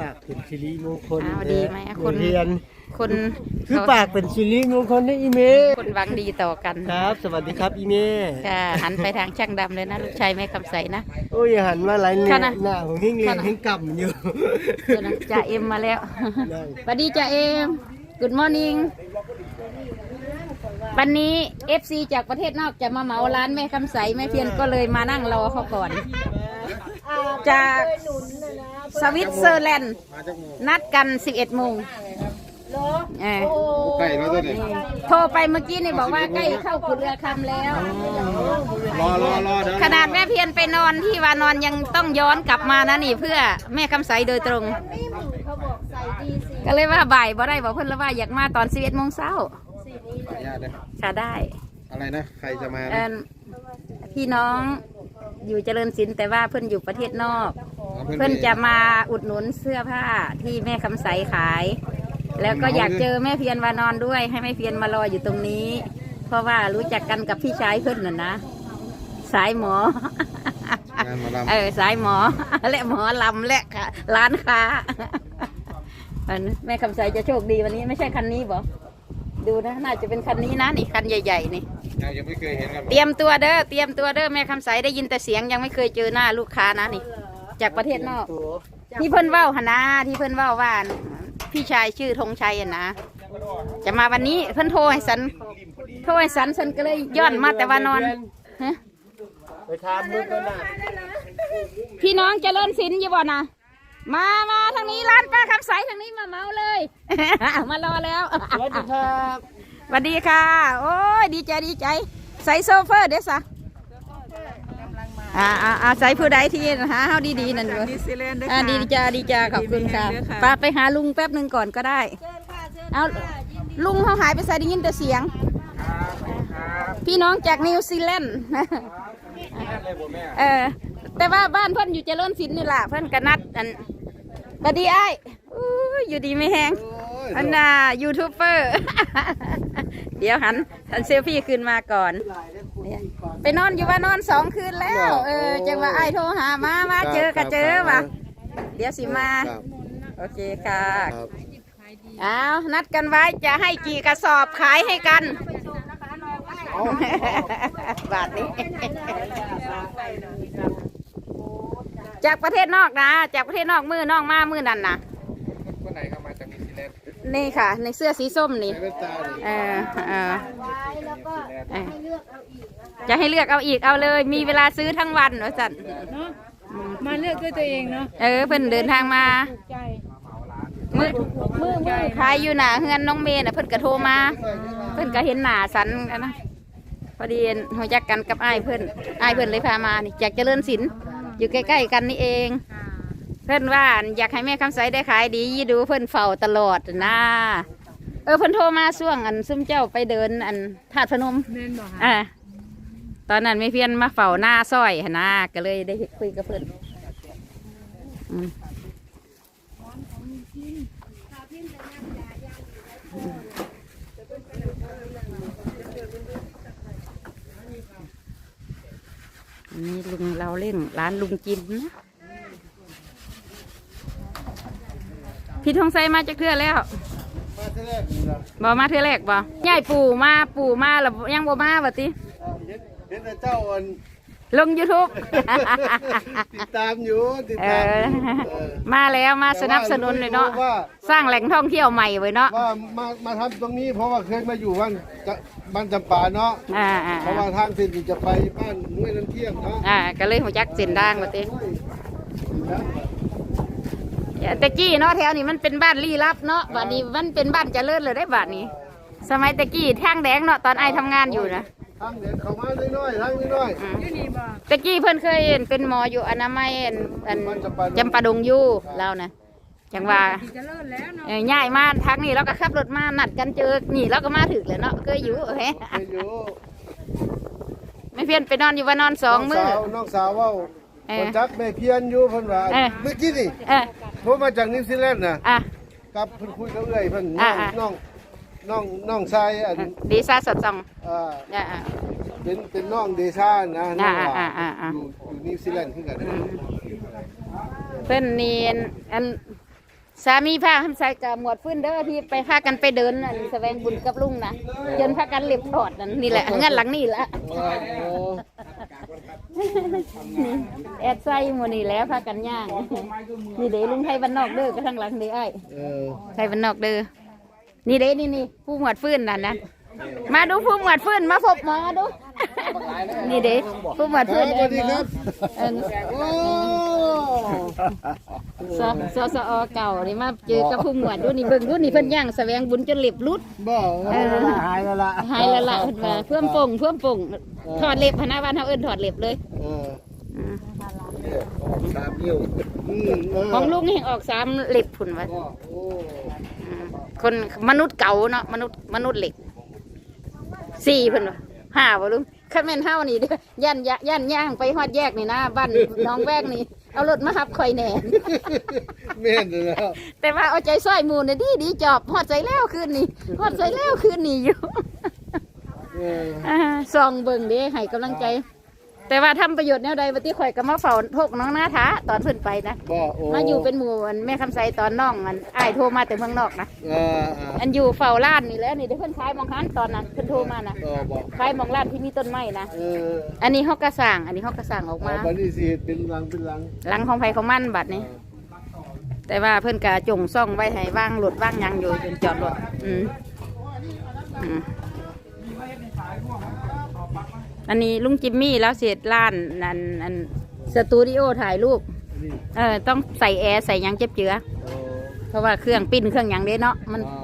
ปากเป็นสิริมงคลอ้าวดีไหมอะคน เรียนคนคือปากเป็นสิริมงคลนะอีเมคนหวังดีต่อกันครับ สวัสดีครับอีเมค่ะหันไปทางช่างดำเลยนะ ลูกชายแม่คำใสนะ โอ้ยหันมาหลายเนี่ยค่ะนะหน้าผมหิ้งเรียนค่ะนะหิ้งกำอยู่เดี๋ยวนะจ่าเอ็มมาแล้วได้สวัสดีจ่าเอ็ม Good morning วันนี้ FC จากประเทศนอกจะมาเหมาร้านแม่คำใสแม่เพียนก็เลยมานั่งรอเขาก่อน จาก สวิตเซอร์แลนด์นัดกัน 11โมงเออใกล้แล้วตัวนี้โทรไปเมื่อกี้นี่บอกว่าใกล้เข้าขุดเรือคำแล้ว รอรอรอเดี๋ยวขนาดแม่เพียนไปนอนที่วานอนยังต้องย้อนกลับมานะนี่เพื่อแม่คำใสโดยตรงก็เลยว่าบ่ายบ่ได้บอกเพื่อนแล้วว่าอยากมาตอนสิบเอ็ดโมงเช้าขออนุญาตนะค่ะได้อะไรนะ ใครจะมาเอิ่นะมพี่น้องอยู่เจริญศิลป์แต่ว่าเพื่อนอยู่ประเทศนอกอ๋อ เพื่อนจะมาอุดหนุนเสื้อผ้าที่แม่คำใสขาย แล้วก็อยากเจอแม่เพียนวานอนด้วย ให้แม่เพียนมารออยู่ตรงนี้ เพราะว่ารู้จักกันกับพี่ชายเพื่อนน่ะนะสายหมองานหมอลำเออสายหมอและหมอลำและค่ะร้านค้าอันแม่คำใสจะโชคดีวันนี้ไม่ใช่คันนี้บอดูนะน่าจะเป็นคันนี้นะนี่คันใหญ่ๆนี่ยังยังไม่เคยเห็นกันเตรียมตัวเด้อเตรียมตัวเด้อแม่คำใสได้ยินแต่เสียงยังไม่เคยเจอหน้าลูกค้านะนี่ จากประเทศนอกตัวที่เพิ่นเว้าหนนะที่เพิ่นเว้าว่าพี่ชายชื่อธงชัยอะนะจะมาวันนี้เพิ่นโทรให้สันโทรให้สันสันก็เลยย้อนมาแต่ว่านอนฮะไปทานมือกันนะพี่น้องเจริญศิลป์อยู่บ่นะมามาทางนี้ร้านป้าคำใสทางนี้มาเมาเลย มารอแล้วสวัสดีครับสวัสดีค่ะ โอ้ยดีใจดีใจ ใส่โซเฟอร์เด้อสะ อ่าอ่าอ่าใส่ผู้ใดที่หาเฮาดีๆนั่นด้วยนิวซีแลนด์ด้วยอ่าค่ะ ดีจ้าดีจ้าขอบคุณค่ะดีค่ะ ป้าไปหาลุงแป๊บหนึ่งก่อนก็ได้ เอาลุงเขาหายไปใส่ได้ยินแต่เสียง พี่น้องจากนิวซีแลนด์ เออแต่ว่าบ้านเพิ่นอยู่เจริญศิลป์นี่ล่ะเพิ่นกนัดอันบัดดีไอ้ายอู้ยอยู่ดีไม่แห้งโอ้ยอันน่ะยูทูบเบอร์ เดี๋ยวหันหันเซลฟี่ขึ้นมาก่อนเนี่ย ไปนอนอยู่ว่านอนสองคืนแล้ว เออจังว่าไอ้ายโทรหามามาเจอก็เจอว่ะเดี๋ยวสิมาครับโอเคค่ะครับเอานัดกันไว้จะให้กี่กระสอบขายให้กันบาทนี้จากประเทศนอกนะ จากประเทศนอกมือนอกมามือนั่นนะ นด์นี่ค่ะ ในเสื้อสีส้มนี่ใส่แว่นตาดิเออเออเออจะให้เลือกเอาอีกเอาเลย มีเวลาซื้อทั้งวันวะสันเนาะมาเลือกด้วยตัวเองเนาะเออเพิ่นเดินทางมาถูกใจมือมือมือขายอยู่หนาเฮือนน้องเมย์น่ะเพิ่นก็โทรมา เพิ่นก็เห็นหน้าสันกันนะพอดีหัวจักกันกับไอ้ายเพิ่นไอ้ายเพิ่นเลยพามานี่จากเจริญศิลป์อยู่ใกล้ๆกันนี่เอง เพิ่นว่าอยากให้แม่คำใสได้ขายดีดูเพิ่นเฝ้าตลอดนะเออเพิ่นโทรมาช่วงอันซุ่มเจ้าไปเดินอันธาตุพนมแม่นบอกค่ะอ่าตอนนั้นไม่เพียนมาเฝ้าหน้าซอยหนนะก็เลยได้คุยกับเพิ่นอืมอันนี้ลุงเราเล่นร้านลุงจิมนะ พี่ทองไซมาจากเทือแล้วมาที่แรกนี่นะบอมาเทือแรกบอยายปู่มาปู่มาแล้วยังบ่มาบ่ติเห็นเห็นแต่เจ้าอัน ลง YouTube ติดตามอยู่ติดเอตามออยู่เออ มาแล้วมาสนับสนุนเลยเนาะว่า สร้างแหล่งท่องเที่ยวใหม่ไว้เนาะว่ามามาทำตรงนี้เพราะว่าเคยมาอยู่บ้านจะบ้านจำปาเนาะอ่าอ่าเพราะว่าทางเส้นที่จะไปบ้านห้วยน้ำเที่ยงเนาะอ่าก็เลยหัวจักเส้นด่างบ่ติ แต่กี้เนาะแถวนี้มันเป็นบ้านลี้ลับเนาะบัดนี้มันเป็นบ้านเจริญเลยได้บัดนี้ สมัยตะกี้ทางแดงเนาะตอนไอ้ทำงานอยู่นะทางเดินเข้ามาน้อยๆทางน้อยอืมอยู่นี่บอกตะกี้เพิ่นเคยเห็นเป็นหมออยู่อนามัยอันอันจำปาดงอยู่เรานะจังว่าที่จะเลิศแล้วเนาะเอ่อง่ายมาทางนี้เราก็ขับรถมานัดกันเจอนี่เราก็มาถึกเลยเนาะเคยอยู่เฮ้ๆไปอยู่ไม่เพี้ยนไปนอนอยู่ว่านอนสองมื้อน้สาวน้องสาวเว่าเออคนจักแม่เพียนอยู่เพิ่นว่าเออเมื่อกี้นี่เออ ผมมาจากนิวซีแลนด์น่ะอะกับเพิ่นคุยกับเอื้อยเพิ่นอ่าน้องอ่าน้องน้องน้องชายอันดีซ่าสดส่องอ่าอะอะเป็นเป็นน้องเดชานะน้องว่าอ่าอ่าอ่าอยู่อยู่นิวซีแลนด์คือกันเพิ่นเนียนอันสามีพาใส่กับหมวดฟื้นเด้อที่ไปพากันไปเดินนั่นแสวงบุญกับลุงนะจนพากันเล็บถอดนั่นนี่แหละงั้นหลังนี่ละ โอ้โห นี่แอดไส้หมดนี่แหล้วพากันย่าง นี่เด้ลุงไทยบ้านนอกเด้อก็ทางหลังเด้อไอ้เออไทยบ้านนอกเด้อ นี่เด้นี่นี่ผู้หมวดฟื้นนั่นนะมาดูผู้หมวดฟื้นมาพบหมอดู นี่เด้ผู้หมวดคฟื้รันบสวัสดีครับเอิ้นโอ้สสสอเก่านี่มาเจอกับผู้หมวดดูนี่เบิ่งดูนี่เพิ่นย่างแสวงบุญจนเล็บรุดบ่เออหายแล้วล่ะหายแล้วล่ะเพิ่นว่าเพิ่มป่งเพิ่มป่ง ถอดเล็บพนักบ้านเฮาเอิ้นถอดเล็บเลยเอออืมสามนิ้วอืมเออของลุงนี่ออกสามเล็บพุ่นว่าโอ้โอ้อืมคนมนุษย์เก่าเนาะมนุษย์มนุษย์เหล็กสี่เพิ่นว่าห้าบ่ลุงคันแม่นเฮานี่เด้อย่านย่าย่านย่างไปฮอดแยกนี่นะบ้าน น้องแวกนี่เอารถมาหับข่อยแหน่ แม่นเลยแล้วแต่ว่าเอาใจซอยหมูนี่ดีดีจอบฮอดใจแล้วคืนนี้ฮอดใจแล้วคืนนี้อยู่เอออ่าส่องเบิ่งเด้ให้กำลังใจ แต่ว่าทำประโยชน์แนวใดบัดนี้ข่อยก็มาเฝ้าพวกน้องหน้าท้าตอนเพิ่นไปนะ บ่โอ้มาอยู่เป็นหมู่อันแม่คำไสตอนน้องอันอ้ายโทรมาแต่เมืองนอกนะ เออเอออันอยู่เฝ้าร้านนี่แหล้วนี่เดี๋ยวเพิ่นขายหมองหันตอนนั้นเพิ่นโทรมานะเออบ่ขายหมองร้านที่มีต้นไม้นะ เอออันนี้เฮากระสร้างอันนี้เฮากระสร้างออกเอามาบัดนี้สิเฮ็ดเป็นหลังเป็นหลังหลังของไผของมันบัดนี้ แต่ว่าเพิ่นกะจงซ่องไว้ให้ว่างรถว่างหยังอยู่จนจอดรถอืมอืม อันนี้ลุงจิมมี่แล้วเสร็จร้านนั่นอันสตูดิโอถ่ายรูป นี่เออต้องใส่แอร์ใส่หยังเจ็บเจือ โอ้เพราะว่าเครื่องปิ้นเครื่องหยังเด้เนาะมันอ่า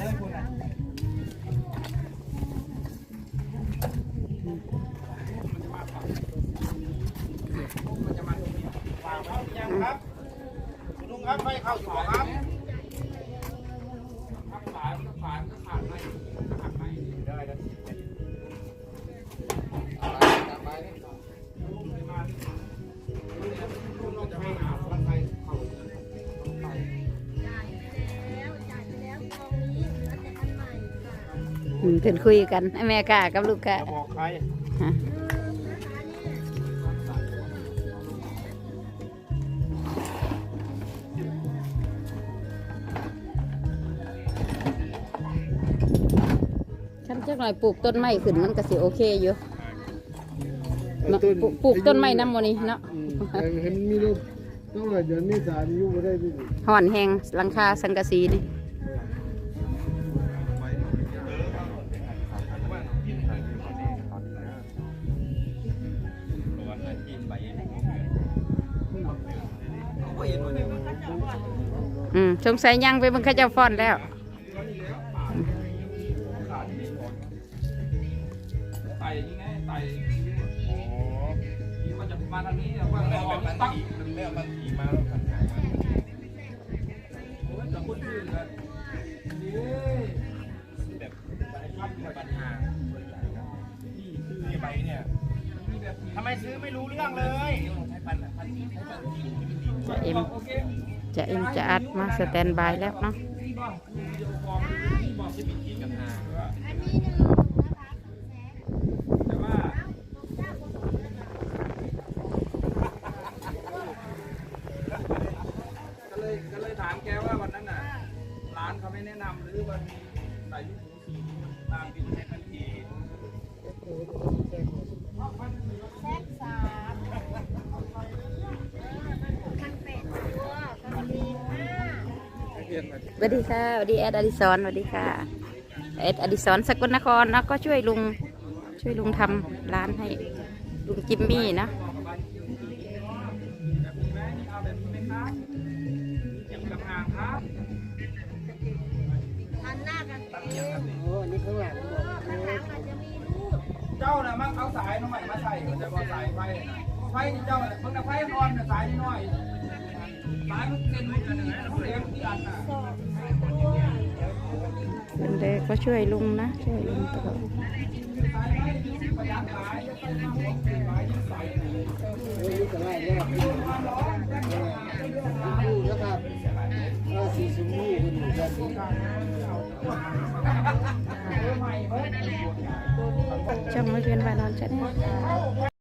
อ่า ลุงครับไม่เข้าอยู่ครับอืมเพิ่นคุยกันแม่กากับลูกกะบอกใคร จักหน่อยปลูกต้นไม้ขึ้นมันก็สิโอเคอยู่เนาะปลูกปลูกต้นไม้น้ำโมนี่เนาะอืมแต่เห็นมีรูปต้องเลยเดือนเมษายนอยู่บ่ได้ดิห่อนแหงหลังคาสังกะสีนี่อืมสงสัยยังไปเบังเข้าเจ้าฟ้อนแล้ว ยังไงไต่อ๋อที่มันจะมาทางนี้ว่าเราเอาตั้งมันไม่เอามันขี่มาแล้วกันโอ้ยจะพูดชื่อเลยนี่แบบปัญหาปัญหาที่ซื้อไปเนี่ยทำไมซื้อไม่รู้เรื่องเลยจะเอ็มจะเอ็มจะอัดมาสแตนบายแล้วเนาะ สวัสดีค่ะสวัสดีแอดอดิศรสวัสดีค่ะแอดอดิศรสกลนครแล้วก็ช่วยลุงช่วยลุงทำร้านให้ลุงจิมมี่นะแบบนี้ไหมเอาเก็บกับอ่างครับโอ้อันนี้ข้างหลังบอกเจ้าน่ะมักเอาสายน้องใหม่มาใส่มันจะว่าสายไฟน่ะไฟที่เจ้าน่ะเพิ่งน่ะไฟนอนน่ะสายน้อย ๆสายมันเด็กก็ช่วยลุงนะช่วยลุงตลอดประหยัดสายจะต้องทำของเป็นสายยิ่งใส่น่ะโอ้ยนี่ก็ไล่แล้วดูแล้วครับเออสีชมพูคุณอยู่ด้านนี้ช่องไม่เพียนวานอนชาแนล